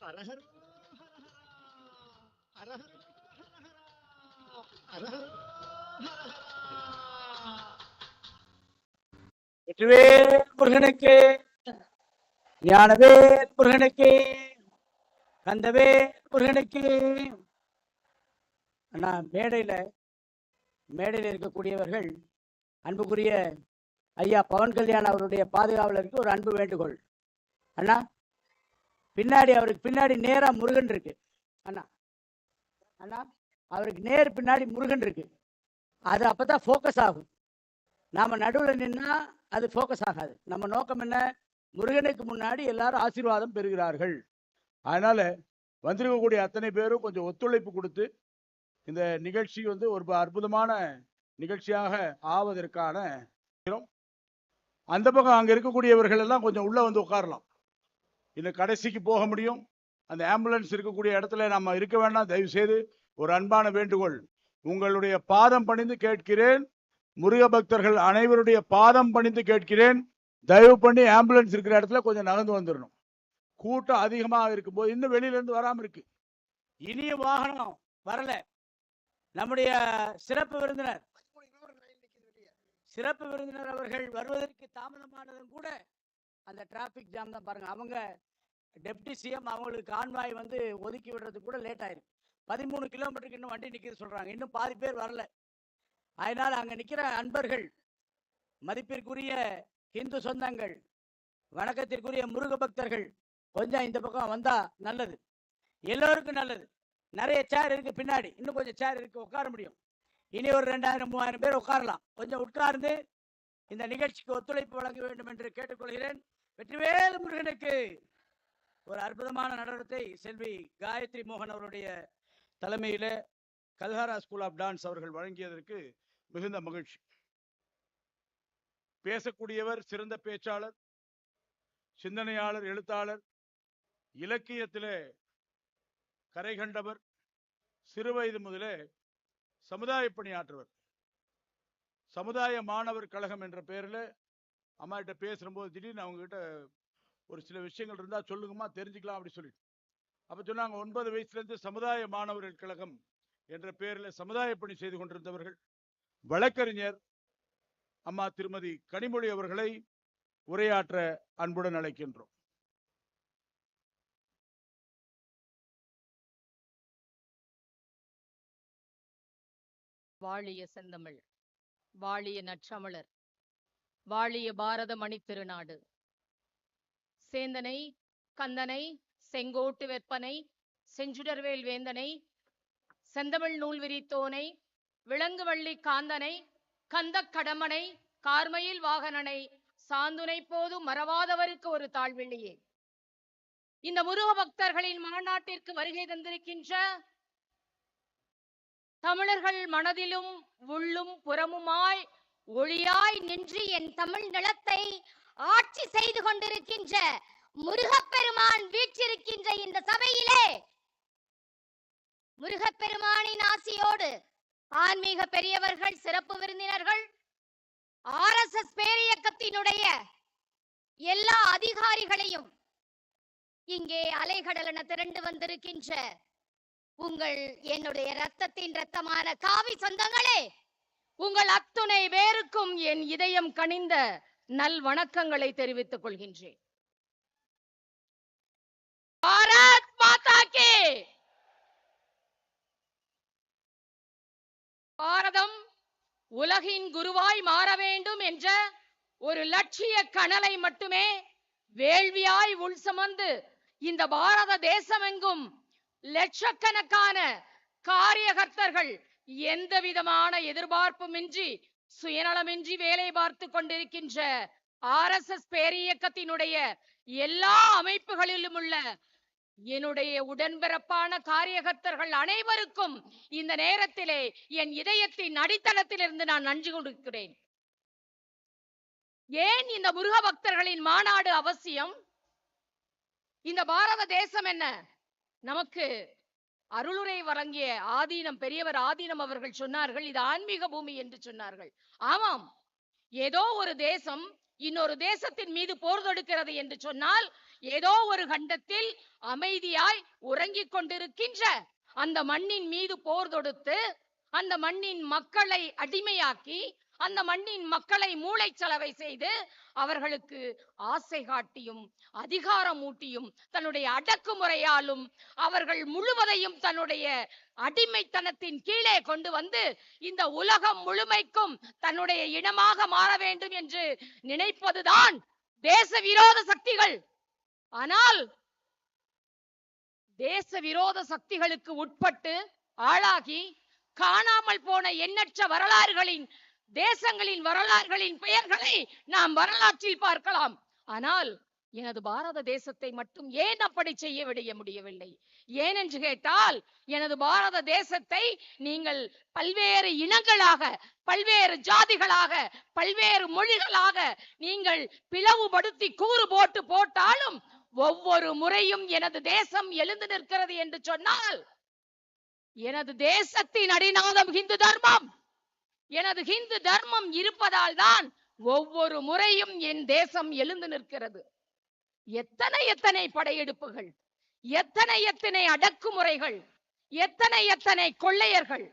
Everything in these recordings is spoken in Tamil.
ஹரஹர முருகனுக்கு ஞானவே முருகனுக்கு கந்தவே முருகனுக்கு. அண்ணா மேடையில மேடையில் இருக்கக்கூடியவர்கள் அன்புக்குரிய ஐயா பவன் கல்யாண் அவருடைய பாதுகாவலருக்கு ஒரு அன்பு வேண்டுகோள். அண்ணா பின்னாடி அவருக்கு பின்னாடி நேராக முருகன் இருக்கு. அண்ணா. அண்ணா அவருக்கு நேர் பின்னாடி முருகன் இருக்கு. அது அப்போ தான் ஃபோக்கஸ் ஆகும். நாம் நடுவில் நின்னா அது ஃபோக்கஸ் ஆகாது. நம்ம நோக்கம் என்ன? முருகனுக்கு முன்னாடி எல்லாரும் ஆசீர்வாதம் பெறுகிறார்கள். அதனால் வந்திருக்கக்கூடிய அத்தனை பேரும் கொஞ்சம் ஒத்துழைப்பு கொடுத்து இந்த நிகழ்ச்சி வந்து ஒரு அற்புதமான நிகழ்ச்சியாக ஆவதற்கான அந்த பக்கம் அங்கே இருக்கக்கூடியவர்கள் எல்லாம் கொஞ்சம் உள்ளே வந்து உட்காரலாம். இந்த கடைசிக்கு போக முடியும். அந்த ஆம்புலன்ஸ் இருக்கக்கூடிய இடத்துல நம்ம இருக்க வேண்டாம். தயவு செய்து ஒரு அன்பான வேண்டுகோள். உங்களுடைய பாதம் பணிந்து கேட்கிறேன். முருக பக்தர்கள் அனைவருடைய பாதம் பணிந்து கேட்கிறேன். தயவு பண்ணி ஆம்புலன்ஸ் இருக்கிற இடத்துல கொஞ்சம் நகர்ந்து வந்துடணும் கூட்டம் அதிகமாக இருக்கும்போது இன்னும் வெளியிலேருந்து இருந்து இருக்கு. இனிய வாகனம் வரல. நம்முடைய சிறப்பு விருந்தினர். சிறப்பு விருந்தினர் அவர்கள் வருவதற்கு தாமதமானதும் கூட அந்த டிராஃபிக் ஜாம் தான் பாருங்க. அவங்க டெப்டி சிஎம் அவங்களுக்கு கான்வாய் வந்து ஒதுக்கி விடுறதுக்கு கூட லேட் ஆயிரும் பதிமூணு கிலோமீட்டருக்கு இன்னும் வண்டி நிற்கிது சொல்றாங்க. இன்னும் பாதி பேர் வரல. அதனால் அங்க நிக்கிற அன்பர்கள் மதிப்பிற்குரிய இந்து சொந்தங்கள் வணக்கத்திற்குரிய முருக பக்தர்கள் கொஞ்சம் இந்த பக்கம் வந்தா நல்லது. எல்லோருக்கும் நல்லது. நிறைய சேர் இருக்கு பின்னாடி. இன்னும் கொஞ்சம் சேர் இருக்கு உட்கார முடியும். இனி ஒரு ரெண்டாயிரம் மூவாயிரம் பேர் உட்காரலாம். கொஞ்சம் உட்கார்ந்து இந்த நிகழ்ச்சிக்கு ஒத்துழைப்பு வழங்க வேண்டும் என்று கேட்டுக்கொள்கிறேன். வெற்றிவேல் முருகனுக்கு ஒரு அற்புதமான நடனத்தை செல்வி காயத்ரி மோகன் அவருடைய தலைமையில கல்ஹாரா ஸ்கூல் ஆஃப் டான்ஸ் அவர்கள் வழங்கியதற்கு மிகுந்த மகிழ்ச்சி. பேசக்கூடியவர் சிறந்த பேச்சாளர் சிந்தனையாளர் எழுத்தாளர் இலக்கியத்திலே கரை கண்டவர் சிறுவயது முதலே சமுதாய பணியாற்றுவர். சமுதாய மாணவர் கழகம் என்ற பெயரில் அம்மா கிட்ட பேசும்போது திடீர்னு அவங்க கிட்ட ஒரு சில விஷயங்கள் இருந்தா சொல்லுங்கம்மா தெரிஞ்சுக்கலாம் அப்படி சொல்லிட்டு. அப்ப சொன்னாங்க ஒன்பது வயசுல இருந்து சமுதாய மாணவர்கள் கழகம் என்ற பெயரில் சமுதாய பணி செய்து கொண்டிருந்தவர்கள் வழக்கறிஞர் அம்மா திருமதி கனிமொழி அவர்களை உரையாற்ற அன்புடன் அழைக்கின்றோம். வாழிய செந்தமிழ் வாழிய நற்றமிழர். வாழிய பாரத மணித் திருநாடு. சேந்தனை கந்தனை செங்கோட்டு வெப்பனை செஞ்சுடர்வேல் வேந்தனை செந்தமிழ் நூல் விரித்தோனை விலங்குவள்ளி காந்தனை கந்த கடமனை கார்மையில் வாகனனை சாந்துனை போது மறவாதவருக்கு ஒரு தாழ்வெள்ளியே இந்த முருக பக்தர்களின் மாநாட்டிற்கு வருகை தந்திருக்கின்ற தமிழர்கள் மனதிலும் உள்ளும் புறமுமாய் ஒளியாய் நின்று என் தமிழ் நிலத்தை ஆட்சி செய்து கொண்டிருக்கின்ற முருகப்பெருமான் வீற்றிருக்கின்ற இந்த சபையிலே முருகப்பெருமானின் ஆசியோடு ஆன்மீக பெரியவர்கள் சிறப்பு விருந்தினர்கள் ஆர்எஸ்எஸ் பேரியக்கத்தினுடைய எல்லா அதிகாரிகளையும் இங்கே அலைகடலென திரண்டு வந்திருக்கின்ற உங்கள் என்னுடைய ரத்தத்தின் ரத்தமான காவி சொந்தங்களே உங்கள் அத்துணை பேருக்கும் என் இதயம் கனிந்த நல் வணக்கங்களை தெரிவித்துக் கொள்கின்றேன். பாரத் மாதா பாரதம் உலகின் குருவாய் மாற வேண்டும் என்ற ஒரு லட்சிய கனலை மட்டுமே வேள்வியாய் உள் சுமந்து இந்த பாரத தேசமெங்கும் லட்சக்கணக்கான காரியகர்த்தர்கள் எந்த விதமான எதிர்பார்ப்புமின்றி சுயநலமின்றி வேலை பார்த்து கொண்டிருக்கின்ற ஆர் எஸ் எஸ் பேரியக்கத்தினுடைய எல்லா அமைப்புகளிலும் உள்ள என்னுடைய உடன்பிறப்பான காரியகர்த்தர்கள் அனைவருக்கும் இந்த நேரத்திலே என் இதயத்தின் அடித்தளத்திலிருந்து நான் நன்றி கொடுக்கிறேன் ஏன் இந்த முருக பக்தர்களின் மாநாடு அவசியம்? இந்த பாரத தேசம் என்ன? நமக்கு அருளுரை வழங்கிய ஆதீனம் பெரியவர் ஆதீனம் அவர்கள் சொன்னார்கள் இது ஆன்மீக பூமி என்று சொன்னார்கள். ஆமாம் ஏதோ ஒரு தேசம் இன்னொரு தேசத்தின் மீது போர் தொடுக்கிறது என்று சொன்னால் ஏதோ ஒரு கண்டத்தில் அமைதியாய் உறங்கிக் கொண்டிருக்கின்ற அந்த மண்ணின் மீது போர் தொடுத்து அந்த மண்ணின் மக்களை அடிமையாக்கி அந்த மண்ணின் மக்களை மூளைச்சலவை செய்து அவர்களுக்கு ஆசை காட்டியும் அதிகாரம் ஊட்டியும் தன்னுடைய அடக்குமுறையாலும் அவர்கள் முழுவதையும் தன்னுடைய அடிமைத்தனத்தின் கீழே கொண்டு வந்து இந்த உலகம் முழுமைக்கும் தன்னுடைய இனமாக மாற வேண்டும் என்று நினைப்பதுதான் தேச விரோத சக்திகள். ஆனால் தேச விரோத சக்திகளுக்கு உட்பட்டு ஆளாகி காணாமல் போன எண்ணற்ற வரலாறுகளின் தேசங்களின் வரலாறுகளின் பெயர்களை நாம் வரலாற்றில் பார்க்கலாம். ஆனால் எனது பாரத தேசத்தை மட்டும் ஏன் அப்படி செய்ய விடைய முடியவில்லை? ஏனென்று கேட்டால் எனது பாரத தேசத்தை நீங்கள் பல்வேறு இனங்களாக பல்வேறு ஜாதிகளாக பல்வேறு மொழிகளாக நீங்கள் பிளவுபடுத்தி கூறு போட்டு போட்டாலும் ஒவ்வொரு முறையும் எனது தேசம் எழுந்து நிற்கிறது என்று சொன்னால் எனது தேசத்தின் அடிநாதம் ஹிந்து தர்மம். எனது ஹிந்து தர்மம் இருப்பதால் தான் ஒவ்வொரு முறையும் என் தேசம் எழுந்து நிற்கிறது. எத்தனை எத்தனை படையெடுப்புகள் எத்தனை எத்தனை அடக்குமுறைகள் எத்தனை எத்தனை கொள்ளையர்கள்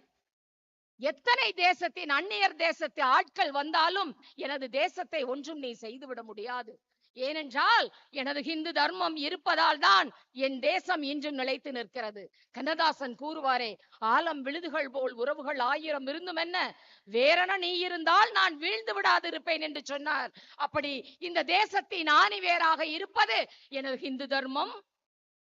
எத்தனை தேசத்தின் அந்நியர் தேசத்து ஆட்கள் வந்தாலும் எனது தேசத்தை ஒன்றும் நீ செய்துவிட முடியாது. ஏனென்றால் எனது ஹிந்து தர்மம் இருப்பதால் தான் என் தேசம் இன்றும் நிலைத்து நிற்கிறது. கண்ணதாசன் கூறுவாரே ஆலம் விழுதுகள் போல் உறவுகள் ஆயிரம் இருந்தும் என்ன வேறென நீ இருந்தால் நான் வீழ்ந்து விடாதிருப்பேன் என்று சொன்னார். அப்படி இந்த தேசத்தின் ஆணி வேறாக இருப்பது எனது ஹிந்து தர்மம்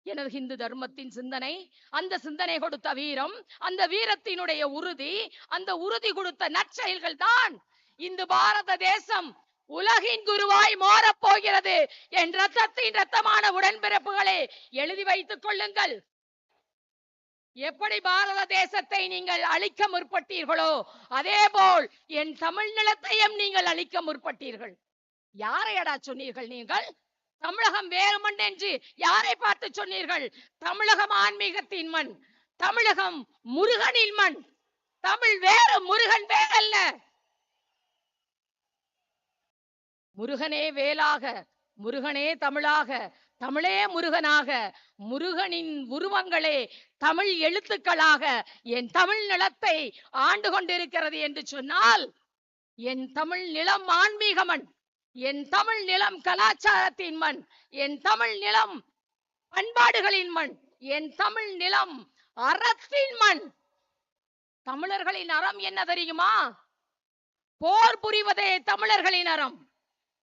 எனது ஹிந்து தர்மத்தின் சிந்தனை. அந்த சிந்தனை கொடுத்த வீரம் அந்த வீரத்தினுடைய உறுதி அந்த உறுதி கொடுத்த நற்செயல்கள் தான் இந்த பாரத தேசம். உலகின் குருவாய் மாறப்போகிறது. என் ரத்தத்தின் ரத்தமான உடன்பிறப்புகளே எழுதி வைத்துக் கொள்ளுங்கள். எப்படி பாரத தேசத்தை நீங்கள் அழிக்க முற்பட்டீர்களோ அதே போல் என் தமிழ் நிலத்தையும் நீங்கள் அழிக்க முற்பட்டீர்கள். யாரையடா சொன்னீர்கள் நீங்கள்? தமிழகம் வேறு மண் என்று யாரை பார்த்து சொன்னீர்கள்? தமிழகம் ஆன்மீகத்தின் மண் தமிழகம் முருகனின் மண். தமிழ் வேறு முருகன் வேறல்ல. முருகனே வேலாக முருகனே தமிழாக தமிழே முருகனாக முருகனின் உருவங்களே தமிழ் எழுத்துக்களாக என் தமிழ் நிலத்தை ஆண்டு கொண்டிருக்கிறது என்று சொன்னால் என் தமிழ் நிலம் ஆன்மீக மண் என் தமிழ் நிலம் கலாச்சாரத்தின் மண் என் தமிழ் நிலம் பண்பாடுகளின் மண் என் தமிழ் நிலம் அறத்தின் மண். தமிழர்களின் அறம் என்ன தெரியுமா? போர் புரிவதே தமிழர்களின் அறம்.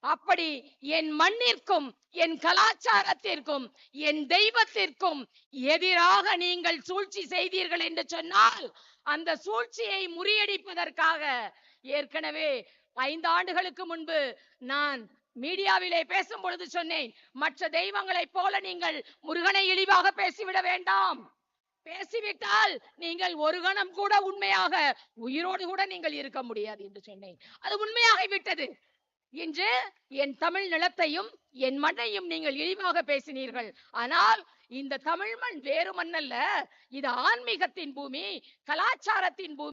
அப்படி என் மண்ணிற்கும் என் கலாச்சாரத்திற்கும் என் தெய்வத்திற்கும் எதிராக நீங்கள் சூழ்ச்சி செய்தீர்கள் என்று சொன்னால் அந்த சூழ்ச்சியை முறியடிப்பதற்காக ஏற்கனவே ஐந்து ஆண்டுகளுக்கு முன்பு நான் மீடியாவிலே பேசும் பொழுது சொன்னேன் மற்ற தெய்வங்களைப் போல நீங்கள் முருகனை இழிவாக பேசிவிட வேண்டாம். பேசிவிட்டால் நீங்கள் ஒரு கணம் கூட உண்மையாக உயிரோடு கூட நீங்கள் இருக்க முடியாது என்று சொன்னேன். அது உண்மையாகி விட்டது. இன்று என் தமிழ் நிலத்தையும் என் மண்ணையும் நீங்கள் இழிவாக பேசினீர்கள். ஆனால் இந்த தமிழ் மண் வேறு மண்ணல்ல. இது ஆன்மீகத்தின் பூமி கலாச்சாரத்தின் பூமி.